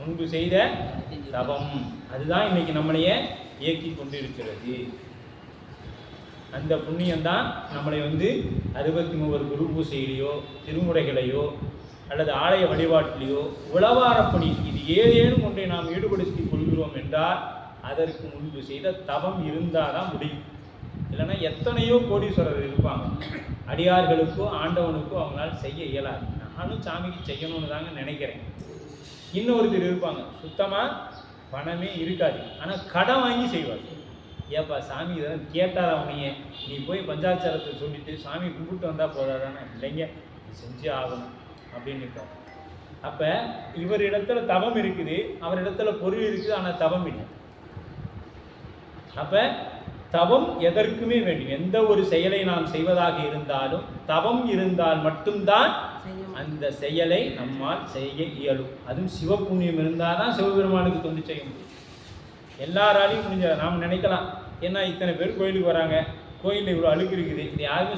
முன்பு செய்த தபம் அதுதான் இன்னைக்கு நம்மளையே இயக்கி கொண்டிருக்கிறது. அந்த புண்ணியம்தான் நம்மளை வந்து அறுபத்தி மூவர் குரு பூசையிலையோ திருமுறைகளையோ அல்லது ஆலய வழிபாட்டிலேயோ உளவாரப்பணி இது ஏதேனும் ஒன்றை நாம் ஈடுபடுத்திக் கொள்கிறோம் என்றால் அதற்கு முன்பு செய்த தவம் இருந்தால் தான் முடியும். இல்லைன்னா எத்தனையோ கோடீஸ்வரர் இருப்பாங்க. அடியார்களுக்கோ ஆண்டவனுக்கோ அவங்களால் செய்ய இயலாது. நானும் சாமிக்கு செய்யணும்னு தாங்க நினைக்கிறேன். இன்னொருத்தர் இருப்பாங்க. சுத்தமாக பணமே இருக்காது. ஆனால் கடன் வாங்கி செய்வார். ஏப்பா சாமி இதெல்லாம் கேட்டார் அவனையே நீ போய் பஞ்சாச்சாரத்தை சொல்லிட்டு சாமி கும்பிட்டு வந்தால் போதாதானே? இல்லைங்க செஞ்சு ஆகணும் அப்படின்னு இருப்பார் அப்போ இவர் இடத்துல தவம் இருக்குது அவர் இடத்துல பொருள் இருக்குது ஆனால் தவம் இல்லை. அப்ப தவம் எதற்குமே வேண்டும். எந்த ஒரு செயலை நாம் செய்வதாக இருந்தாலும் தவம் இருந்தால் மட்டும்தான் அந்த செயலை நம்மால் செய்ய இயலும். அதுவும் சிவபுண்ணியம் இருந்தால் தான் சிவபெருமானுக்கு தொண்டு செய்ய முடியும். எல்லாராலையும் முடிஞ்ச நாம் நினைக்கலாம். ஏன்னா இத்தனை பேர் கோயிலுக்கு வராங்க. கோயிலில் இவ்வளோ அழுக்கு இருக்குது. இது யாருமே